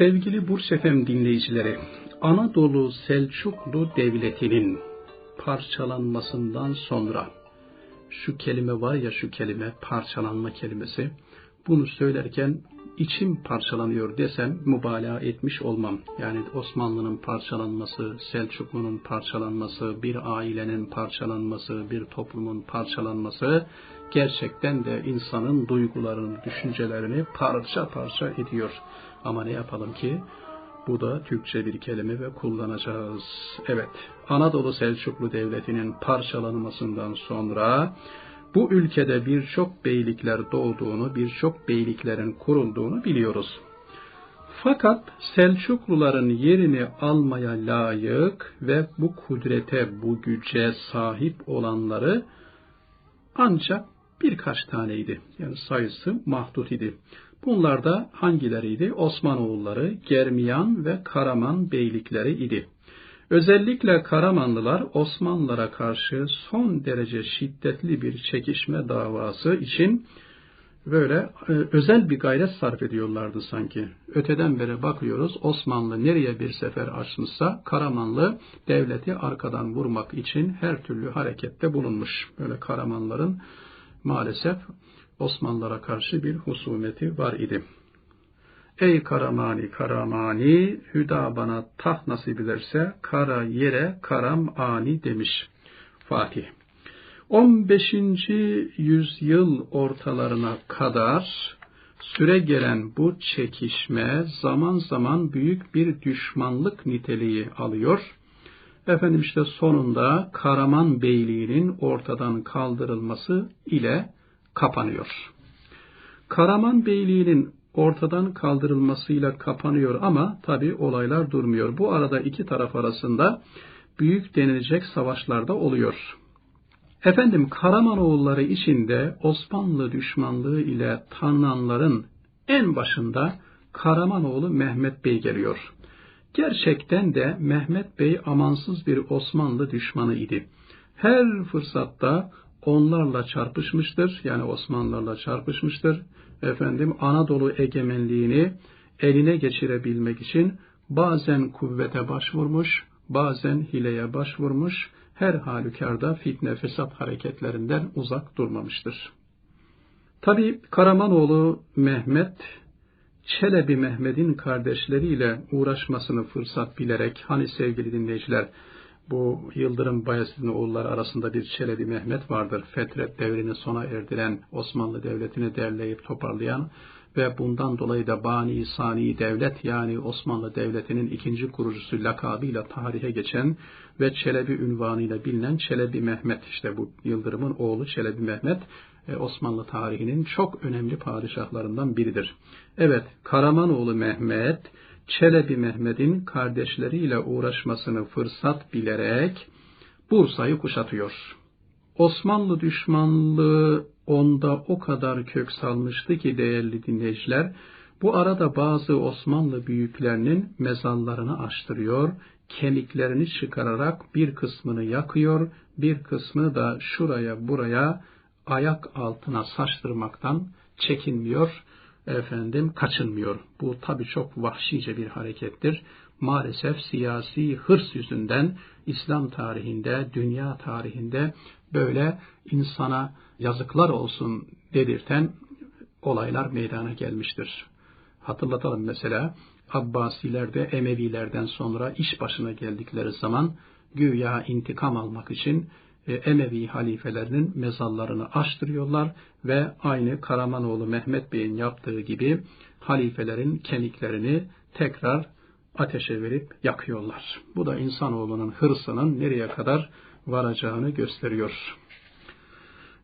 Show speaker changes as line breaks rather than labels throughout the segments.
Sevgili Burç Efem dinleyicileri, Anadolu Selçuklu Devleti'nin parçalanmasından sonra şu kelime var ya şu kelime parçalanma kelimesi bunu söylerken içim parçalanıyor desem mübalağa etmiş olmam. Yani Osmanlı'nın parçalanması, Selçuklu'nun parçalanması, bir ailenin parçalanması, bir toplumun parçalanması gerçekten de insanın duygularını, düşüncelerini parça parça ediyor. Ama ne yapalım ki bu da Türkçe bir kelime ve kullanacağız. Evet, Anadolu Selçuklu Devleti'nin parçalanmasından sonra bu ülkede birçok beylikler doğduğunu, birçok beyliklerin kurulduğunu biliyoruz. Fakat Selçukluların yerini almaya layık ve bu kudrete, bu güce sahip olanları ancak birkaç taneydi. Yani sayısı mahdut idi. Bunlar da hangileriydi? Osmanoğulları, Germiyan ve Karaman beylikleri idi. Özellikle Karamanlılar Osmanlılara karşı son derece şiddetli bir çekişme davası için böyle e, özel bir gayret sarf ediyorlardı sanki. Öteden beri bakıyoruz Osmanlı nereye bir sefer açmışsa Karamanlı devleti arkadan vurmak için her türlü harekette bulunmuş. Böyle Karamanların maalesef Osmanlılara karşı bir husumeti var idi. Ey Karamani Karamani, hüda bana taht nasip ederse, kara yere karam ani demiş Fatih. 15. yüzyıl ortalarına kadar süre gelen bu çekişme zaman zaman büyük bir düşmanlık niteliği alıyor. Efendim işte sonunda Karaman Beyliği'nin ortadan kaldırılması ile kapanıyor. Karaman Beyliği'nin ortadan kaldırılmasıyla kapanıyor ama tabi olaylar durmuyor. Bu arada iki taraf arasında büyük denilecek savaşlar da oluyor. Efendim Karamanoğulları içinde Osmanlı düşmanlığı ile tanınanların en başında Karamanoğlu Mehmet Bey geliyor. Gerçekten de Mehmet Bey amansız bir Osmanlı düşmanı idi. Her fırsatta onlarla çarpışmıştır. Yani Osmanlılarla çarpışmıştır. Efendim Anadolu egemenliğini eline geçirebilmek için bazen kuvvete başvurmuş, bazen hileye başvurmuş, her halükarda fitne fesat hareketlerinden uzak durmamıştır. Tabi Karamanoğlu Mehmet, Çelebi Mehmet'in kardeşleriyle uğraşmasını fırsat bilerek, hani sevgili dinleyiciler, bu Yıldırım Bayezid'in oğulları arasında bir Çelebi Mehmet vardır. Fetret devrini sona erdiren, Osmanlı Devleti'ni derleyip toparlayan ve bundan dolayı da Bani Sani Devlet yani Osmanlı Devleti'nin ikinci kurucusu lakabıyla tarihe geçen ve Çelebi ünvanıyla bilinen Çelebi Mehmet işte bu Yıldırım'ın oğlu Çelebi Mehmet Osmanlı tarihinin çok önemli padişahlarından biridir. Evet Karamanoğlu Mehmet Çelebi Mehmet'in kardeşleriyle uğraşmasını fırsat bilerek Bursa'yı kuşatıyor. Osmanlı düşmanlığı onda o kadar kök salmıştı ki değerli dinleyiciler, bu arada bazı Osmanlı büyüklerinin mezarlarını açtırıyor, kemiklerini çıkararak bir kısmını yakıyor, bir kısmını da şuraya buraya ayak altına saçtırmaktan çekinmiyor efendim kaçınmıyor. Bu tabi çok vahşice bir harekettir. Maalesef siyasi hırs yüzünden İslam tarihinde, dünya tarihinde böyle insana yazıklar olsun dedirten olaylar meydana gelmiştir. Hatırlatalım mesela Abbasiler de Emevilerden sonra iş başına geldikleri zaman güya intikam almak için Emevi halifelerinin mezarlarını açtırıyorlar ve aynı Karamanoğlu Mehmet Bey'in yaptığı gibi halifelerin kemiklerini tekrar ateşe verip yakıyorlar. Bu da insanoğlunun hırsının nereye kadar varacağını gösteriyor.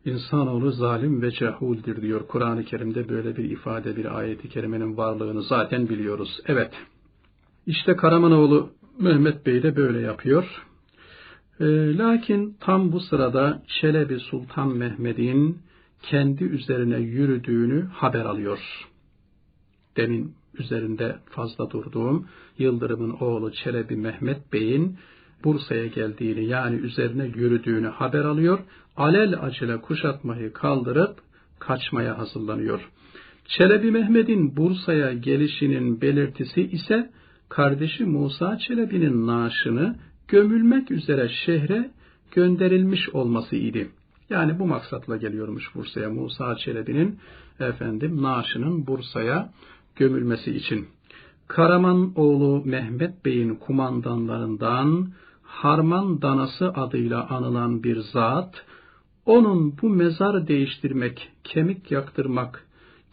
İnsanoğlu zalim ve cehuldir diyor. Kur'an-ı Kerim'de böyle bir ifade, bir ayeti kerimenin varlığını zaten biliyoruz. Evet, işte Karamanoğlu Mehmet Bey de böyle yapıyor. E, lakin tam bu sırada Çelebi Sultan Mehmet'in kendi üzerine yürüdüğünü haber alıyor. Demin üzerinde fazla durduğum Yıldırım'ın oğlu Çelebi Mehmet Bey'in Bursa'ya geldiğini yani üzerine yürüdüğünü haber alıyor. Alel acele kuşatmayı kaldırıp kaçmaya hazırlanıyor. Çelebi Mehmet'in Bursa'ya gelişinin belirtisi ise kardeşi Musa Çelebi'nin naaşını gömülmek üzere şehre gönderilmiş olması idi. Yani bu maksatla geliyormuş Bursa'ya Musa Çelebi'nin efendim naaşının Bursa'ya gömülmesi için. Karaman oğlu Mehmet Bey'in kumandanlarından Harman Danası adıyla anılan bir zat, onun bu mezar değiştirmek, kemik yaktırmak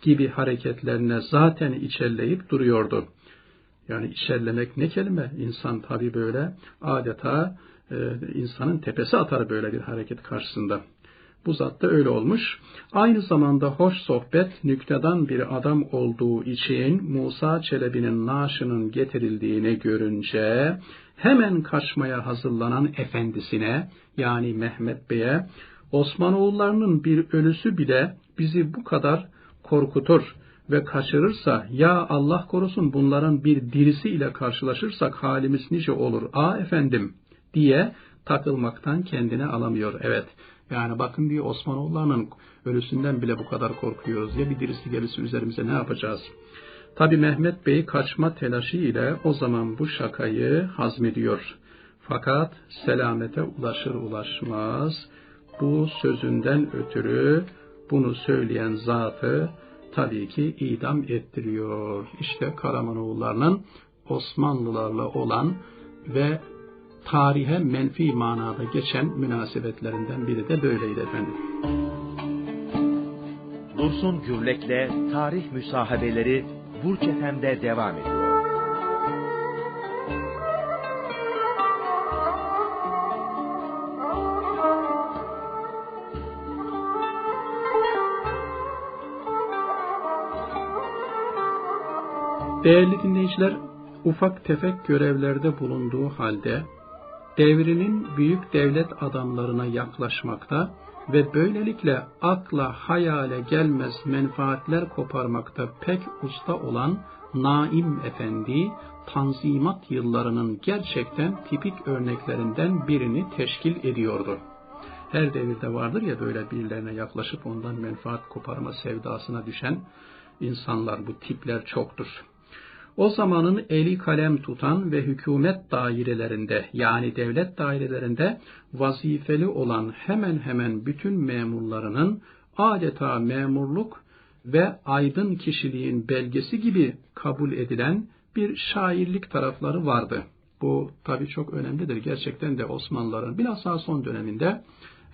gibi hareketlerine zaten içerleyip duruyordu. Yani içerlemek ne kelime? İnsan tabi böyle adeta e, insanın tepesi atar böyle bir hareket karşısında. Bu zat da öyle olmuş. Aynı zamanda hoş sohbet nüktedan bir adam olduğu için Musa Çelebi'nin naaşının getirildiğini görünce hemen kaçmaya hazırlanan efendisine yani Mehmet Bey'e Osmanoğullarının bir ölüsü bile bizi bu kadar korkutur ve kaçırırsa ya Allah korusun bunların bir dirisi ile karşılaşırsak halimiz nice olur a efendim diye takılmaktan kendine alamıyor. Evet yani bakın diyor Osmanoğullarının ölüsünden bile bu kadar korkuyoruz. Ya bir dirisi gelirse üzerimize ne yapacağız? Tabi Mehmet Bey kaçma telaşı ile o zaman bu şakayı hazmediyor. Fakat selamete ulaşır ulaşmaz bu sözünden ötürü bunu söyleyen zatı tabii ki idam ettiriyor. İşte Karamanoğullarının Osmanlılarla olan ve tarihe menfi manada geçen münasebetlerinden biri de böyleydi efendim.
Dursun Gürlek'le Tarih Müsahabeleri Burç Efem'de devam ediyor.
Değerli dinleyiciler, ufak tefek görevlerde bulunduğu halde devrinin büyük devlet adamlarına yaklaşmakta ve böylelikle akla hayale gelmez menfaatler koparmakta pek usta olan Naim Efendi, Tanzimat yıllarının gerçekten tipik örneklerinden birini teşkil ediyordu. Her devirde vardır ya böyle birilerine yaklaşıp ondan menfaat koparma sevdasına düşen insanlar, bu tipler çoktur. O zamanın eli kalem tutan ve hükümet dairelerinde yani devlet dairelerinde vazifeli olan hemen hemen bütün memurlarının adeta memurluk ve aydın kişiliğin belgesi gibi kabul edilen bir şairlik tarafları vardı. Bu tabii çok önemlidir. Gerçekten de Osmanlıların bilhassa son döneminde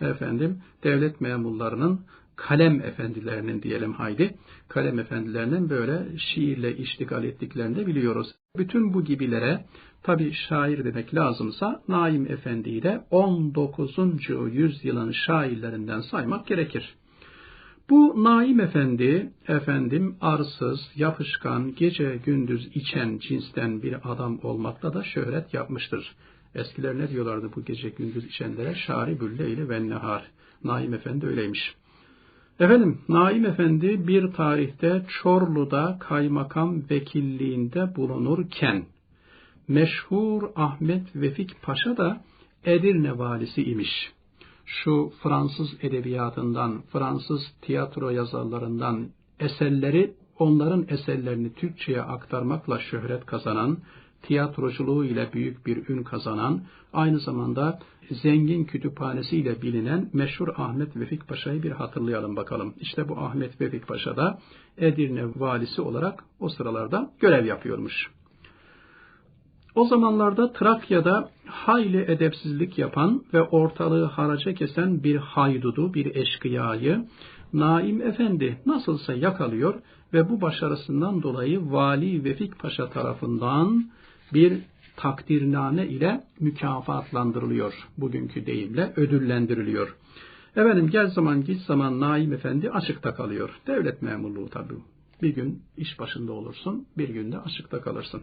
efendim devlet memurlarının kalem efendilerinin diyelim haydi, kalem efendilerinin böyle şiirle iştigal ettiklerini de biliyoruz. Bütün bu gibilere tabi şair demek lazımsa Naim Efendi'yi de 19. yüzyılın şairlerinden saymak gerekir. Bu Naim Efendi, efendim arsız, yapışkan, gece gündüz içen cinsten bir adam olmakla da şöhret yapmıştır. Eskiler ne diyorlardı bu gece gündüz içenlere? Şari bülle ve nehar. Naim Efendi öyleymiş. Efendim, Naim Efendi bir tarihte Çorlu'da kaymakam vekilliğinde bulunurken, meşhur Ahmet Vefik Paşa da Edirne valisi imiş. Şu Fransız edebiyatından, Fransız tiyatro yazarlarından eserleri, onların eserlerini Türkçe'ye aktarmakla şöhret kazanan, tiyatroculuğu ile büyük bir ün kazanan, aynı zamanda zengin kütüphanesiyle bilinen meşhur Ahmet Vefik Paşa'yı bir hatırlayalım bakalım. İşte bu Ahmet Vefik Paşa da Edirne valisi olarak o sıralarda görev yapıyormuş. O zamanlarda Trakya'da hayli edepsizlik yapan ve ortalığı haraca kesen bir haydudu, bir eşkıyayı Naim Efendi nasılsa yakalıyor ve bu başarısından dolayı Vali Vefik Paşa tarafından bir takdirname ile mükafatlandırılıyor. Bugünkü deyimle ödüllendiriliyor. Efendim gel zaman git zaman Naim Efendi açıkta kalıyor. Devlet memurluğu tabi. Bir gün iş başında olursun, bir günde açıkta kalırsın.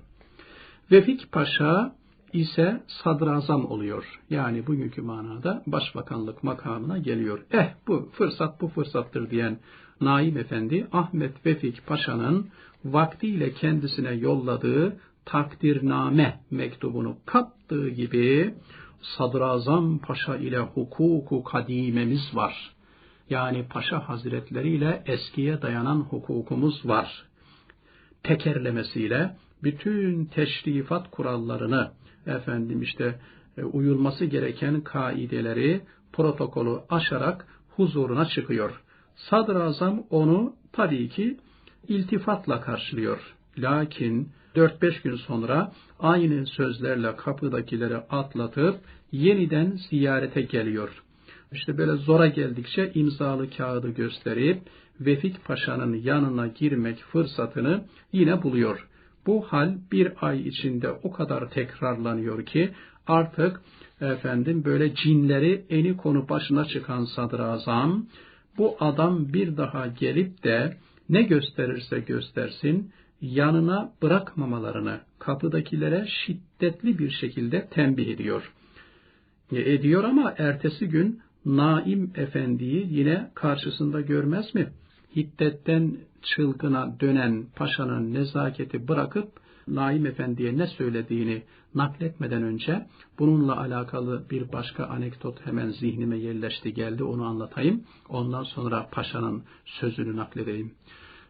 Vefik Paşa ise sadrazam oluyor. Yani bugünkü manada başbakanlık makamına geliyor. Eh bu fırsat bu fırsattır diyen Naim Efendi Ahmet Vefik Paşa'nın vaktiyle kendisine yolladığı takdirname mektubunu kaptığı gibi Sadrazam Paşa ile hukuku kadimemiz var. Yani Paşa Hazretleri ile eskiye dayanan hukukumuz var. Tekerlemesiyle bütün teşrifat kurallarını, efendim işte e, uyulması gereken kaideleri, protokolü aşarak huzuruna çıkıyor. Sadrazam onu tabii ki iltifatla karşılıyor. Lakin 4-5 gün sonra aynı sözlerle kapıdakileri atlatıp yeniden ziyarete geliyor. İşte böyle zora geldikçe imzalı kağıdı gösterip Vefik Paşa'nın yanına girmek fırsatını yine buluyor. Bu hal bir ay içinde o kadar tekrarlanıyor ki artık efendim böyle cinleri eni konu başına çıkan sadrazam bu adam bir daha gelip de ne gösterirse göstersin yanına bırakmamalarını kapıdakilere şiddetli bir şekilde tembih ediyor. E, ediyor ama ertesi gün Naim Efendi'yi yine karşısında görmez mi? Hiddetten çılgına dönen paşanın nezaketi bırakıp Naim Efendi'ye ne söylediğini nakletmeden önce bununla alakalı bir başka anekdot hemen zihnime yerleşti geldi onu anlatayım. Ondan sonra paşanın sözünü nakledeyim.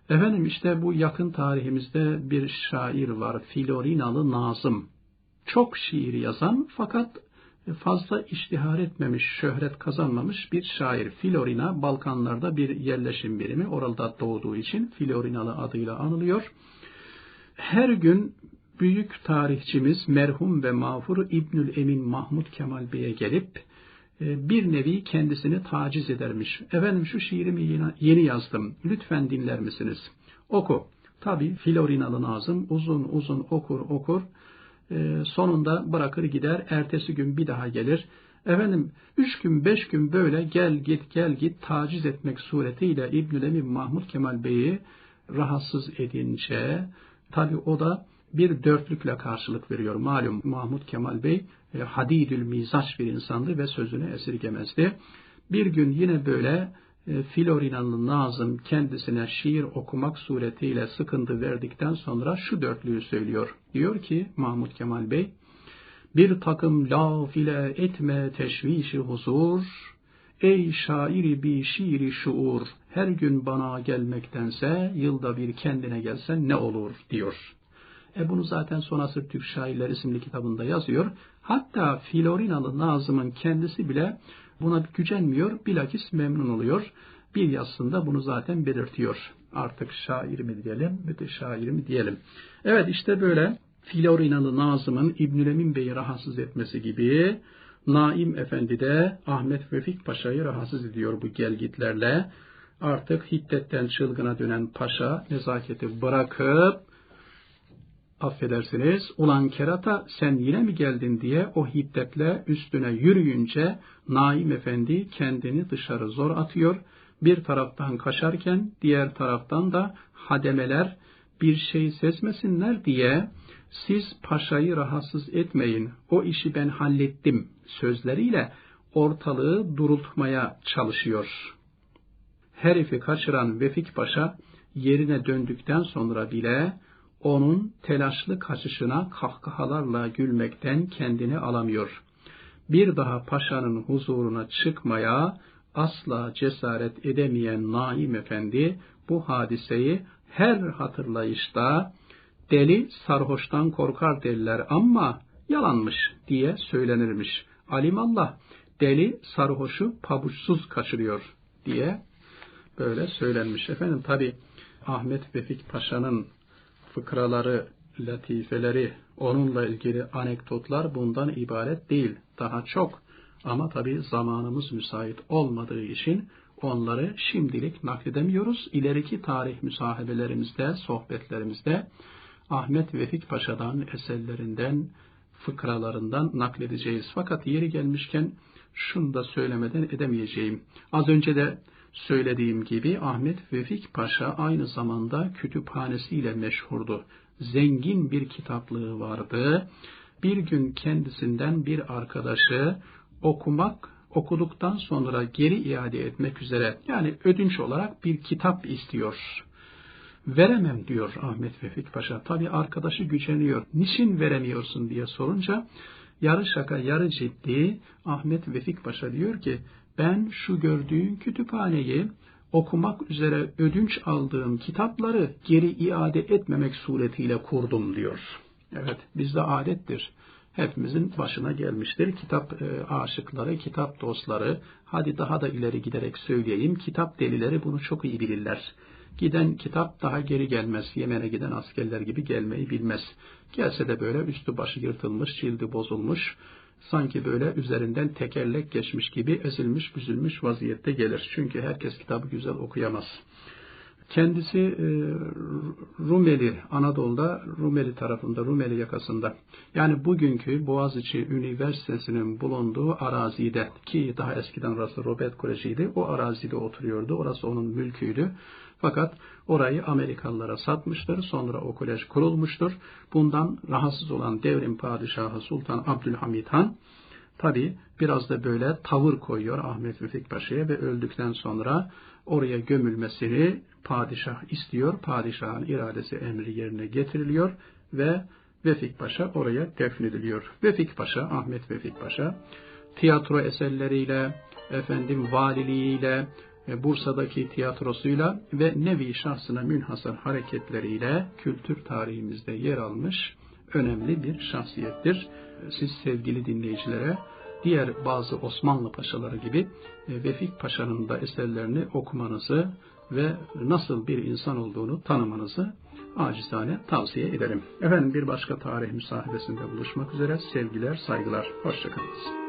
Efendim işte bu yakın tarihimizde bir şair var Filorinalı Nazım. Çok şiir yazan fakat fazla iştihar etmemiş, şöhret kazanmamış bir şair. Filorina, Balkanlarda bir yerleşim birimi. Orada doğduğu için Filorinalı adıyla anılıyor. Her gün büyük tarihçimiz merhum ve mağfur İbnül Emin Mahmud Kemal Bey'e gelip bir nevi kendisini taciz edermiş. Efendim şu şiirimi yeni yazdım. Lütfen dinler misiniz? Oku. Tabi Filorinalı Nazım uzun uzun okur okur. Ee, sonunda bırakır gider. Ertesi gün bir daha gelir. Efendim üç gün beş gün böyle gel git gel git taciz etmek suretiyle İbnül Emin Mahmud Kemal Bey'i rahatsız edince tabi o da bir dörtlükle karşılık veriyor. Malum Mahmud Kemal Bey e, hadidül mizaç bir insandı ve sözünü esirgemezdi. Bir gün yine böyle e, Filorinalı Nazım kendisine şiir okumak suretiyle sıkıntı verdikten sonra şu dörtlüğü söylüyor. Diyor ki Mahmud Kemal Bey, bir takım laf ile etme teşvişi huzur, ey şairi bir şiiri şuur, her gün bana gelmektense yılda bir kendine gelsen ne olur diyor. E bunu zaten Son Asır Türk Şairler isimli kitabında yazıyor. Hatta Filorinalı Nazım'ın kendisi bile buna gücenmiyor, bilakis memnun oluyor. Bir yazısında bunu zaten belirtiyor. Artık şair mi diyelim, müteşair mi diyelim. Evet işte böyle Filorinalı Nazım'ın İbnül Emin Bey'i rahatsız etmesi gibi Naim Efendi de Ahmet Vefik Paşa'yı rahatsız ediyor bu gelgitlerle. Artık hiddetten çılgına dönen paşa nezaketi bırakıp affedersiniz, ulan kerata sen yine mi geldin diye o hiddetle üstüne yürüyünce Naim Efendi kendini dışarı zor atıyor. Bir taraftan kaçarken diğer taraftan da hademeler bir şey sezmesinler diye siz paşayı rahatsız etmeyin, o işi ben hallettim sözleriyle ortalığı durultmaya çalışıyor. Herifi kaçıran Vefik Paşa yerine döndükten sonra bile onun telaşlı kaçışına kahkahalarla gülmekten kendini alamıyor. Bir daha paşanın huzuruna çıkmaya asla cesaret edemeyen Naim Efendi bu hadiseyi her hatırlayışta deli sarhoştan korkar derler ama yalanmış diye söylenirmiş. Alimallah deli sarhoşu pabuçsuz kaçırıyor diye böyle söylenmiş. Efendim tabi Ahmet Vefik Paşa'nın fıkraları, latifeleri, onunla ilgili anekdotlar bundan ibaret değil. Daha çok ama tabi zamanımız müsait olmadığı için onları şimdilik nakledemiyoruz. İleriki tarih müsahebelerimizde, sohbetlerimizde Ahmet Vefik Paşa'dan, eserlerinden, fıkralarından nakledeceğiz. Fakat yeri gelmişken şunu da söylemeden edemeyeceğim. Az önce de söylediğim gibi Ahmet Vefik Paşa aynı zamanda kütüphanesiyle meşhurdu. Zengin bir kitaplığı vardı. Bir gün kendisinden bir arkadaşı okumak, okuduktan sonra geri iade etmek üzere yani ödünç olarak bir kitap istiyor. Veremem diyor Ahmet Vefik Paşa. Tabi arkadaşı güceniyor. Niçin veremiyorsun diye sorunca yarı şaka yarı ciddi Ahmet Vefik Paşa diyor ki ben şu gördüğün kütüphaneyi okumak üzere ödünç aldığım kitapları geri iade etmemek suretiyle kurdum diyor. Evet bizde adettir. Hepimizin başına gelmiştir. Kitap e, aşıkları, kitap dostları, hadi daha da ileri giderek söyleyeyim, kitap delileri bunu çok iyi bilirler. Giden kitap daha geri gelmez. Yemen'e giden askerler gibi gelmeyi bilmez. Gelse de böyle üstü başı yırtılmış, cildi bozulmuş, sanki böyle üzerinden tekerlek geçmiş gibi ezilmiş, büzülmüş vaziyette gelir. Çünkü herkes kitabı güzel okuyamaz. Kendisi e, Rumeli, Anadolu'da Rumeli tarafında, Rumeli yakasında. Yani bugünkü Boğaziçi Üniversitesi'nin bulunduğu arazide ki daha eskiden orası Robert Koleji'ydi. O arazide oturuyordu. Orası onun mülküydü. Fakat orayı Amerikalılara satmıştır. Sonra o kolej kurulmuştur. Bundan rahatsız olan devrim padişahı Sultan Abdülhamit Han tabi biraz da böyle tavır koyuyor Ahmet Vefik Paşa'ya ve öldükten sonra oraya gömülmesini padişah istiyor. Padişahın iradesi emri yerine getiriliyor ve Vefik Paşa oraya defnediliyor. Vefik Paşa, Ahmet Vefik Paşa tiyatro eserleriyle, efendim valiliğiyle, Bursa'daki tiyatrosuyla ve nevi şahsına münhasır hareketleriyle kültür tarihimizde yer almış önemli bir şahsiyettir. Siz sevgili dinleyicilere diğer bazı Osmanlı paşaları gibi e, Vefik Paşa'nın da eserlerini okumanızı ve nasıl bir insan olduğunu tanımanızı acizane tavsiye ederim. Efendim bir başka tarih müsahibesinde buluşmak üzere sevgiler, saygılar, hoşçakalınız.